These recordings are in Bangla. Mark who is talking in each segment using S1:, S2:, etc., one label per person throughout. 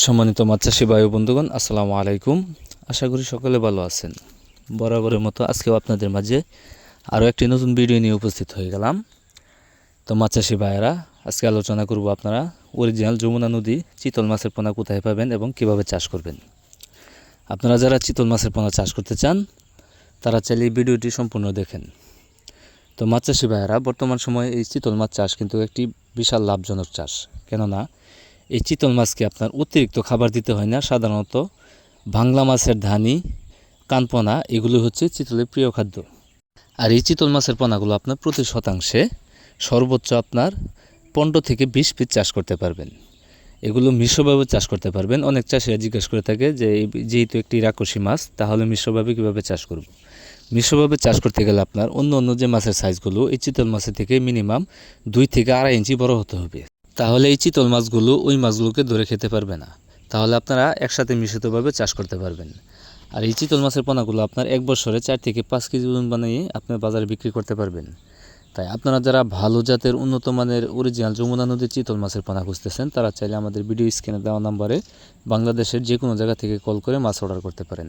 S1: সম্মানিত মাছ চাষি বায়ু বন্ধুগণ, আসসালামু আলাইকুম। আশা করি সকলে ভালো আছেন। বরাবরের মতো আজকেও আপনাদের মাঝে আরও একটি নতুন ভিডিও নিয়ে উপস্থিত হয়ে গেলাম। তো মাছ ভাইয়েরা, আজকে আলোচনা করব আপনারা, অরিজিনাল যমুনা নদী চিতল মাছের পোনা কোথায় পাবেন এবং কীভাবে চাষ করবেন। আপনারা যারা চিতল মাছের পোনা চাষ করতে চান, তারা চাইলে এই ভিডিওটি সম্পূর্ণ দেখেন। তো মাছ চাষি ভাইয়েরা, বর্তমান সময়ে এই চিতল মাছ চাষ কিন্তু একটি বিশাল লাভজনক চাষ। কেননা এই চিতল মাছকে আপনার অতিরিক্ত খাবার দিতে হয় না। সাধারণত বাংলা মাছের ধানি, কানপনা, এগুলো হচ্ছে চিতলের প্রিয় খাদ্য। আর এই চিতল মাছের পোনাগুলো আপনার প্রতি শতাংশে সর্বোচ্চ আপনার পনেরো থেকে বিশ পিস চাষ করতে পারবেন। এগুলো মিশ্রভাবে চাষ করতে পারবেন। অনেক চাষিরা জিজ্ঞেস করে থাকে যে যেহেতু একটি রাকসি মাছ, তাহলে মিশ্রভাবে কীভাবে চাষ করব? মিশ্রভাবে চাষ করতে গেলে আপনার অন্য অন্য যে মাছের সাইজগুলো এই চিতল মাছের থেকে মিনিমাম দুই থেকে আড়াই ইঞ্চি বড় হতে হবে। তাহলে এই চিতল মাছগুলো ওই মাছগুলোকে ধরে খেতে পারবে না। তাহলে আপনারা একসাথে মিশ্রিতভাবে চাষ করতে পারবেন। আর এই চিতল মাছের পোনাগুলো আপনার এক বছরে চার থেকে পাঁচ কেজি ওজন বানিয়ে আপনার বাজারে বিক্রি করতে পারবেন। তাই আপনারা যারা ভালো জাতের উন্নত মানের অরিজিনাল যমুনা নদীর চিতল মাছের পোনা খুঁজতেছেন, তারা চাইলে আমাদের ভিডিও স্ক্রিনে দেওয়া নাম্বারে বাংলাদেশের যে কোনো জায়গা থেকে কল করে মাছ অর্ডার করতে পারেন।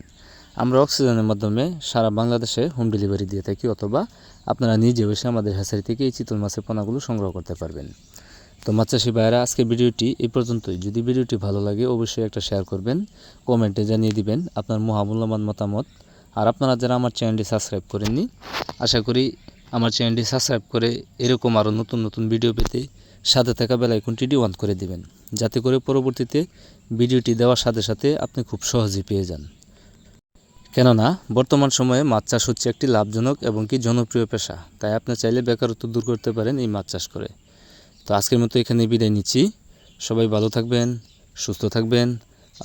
S1: আমরা অক্সিজেনের মাধ্যমে সারা বাংলাদেশে হোম ডেলিভারি দিয়ে থাকি, অথবা আপনারা নিজে বসে আমাদের হ্যাচারি থেকে এই চিতল মাছের পোনাগুলো সংগ্রহ করতে পারবেন। তো মাছাশি ভাইয়েরা, আজকের ভিডিওটি এই পর্যন্তই। যদি ভিডিওটি ভালো লাগে, অবশ্যই একটা শেয়ার করবেন, কমেন্টে জানিয়ে দিবেন আপনার মহামূল্যবান মতামত। আর আপনারা যারা আমার চ্যানেলটি সাবস্ক্রাইব করেননি, আশা করি আমার চ্যানেলটি সাবস্ক্রাইব করে এরকম আরও নতুন নতুন ভিডিও পেতে সাথে থাকা বেলাইকনটি অন করে দিবেন, যাতে করে পরবর্তীতে ভিডিওটি দেওয়ার সাথে সাথে আপনি খুব সহজেই পেয়ে যান। কেননা, বর্তমান সময়ে মাছ চাষ হচ্ছে একটি লাভজনক এবং কি জনপ্রিয় পেশা, তাই আপনি চাইলে বেকারত্ব দূর করতে পারেন এই মাছ চাষ করে। তো আজকের মতো এখানে বিদায় নিচ্ছি। সবাই ভালো থাকবেন সুস্থ থাকবেন।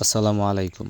S1: আসসালামু আলাইকুম।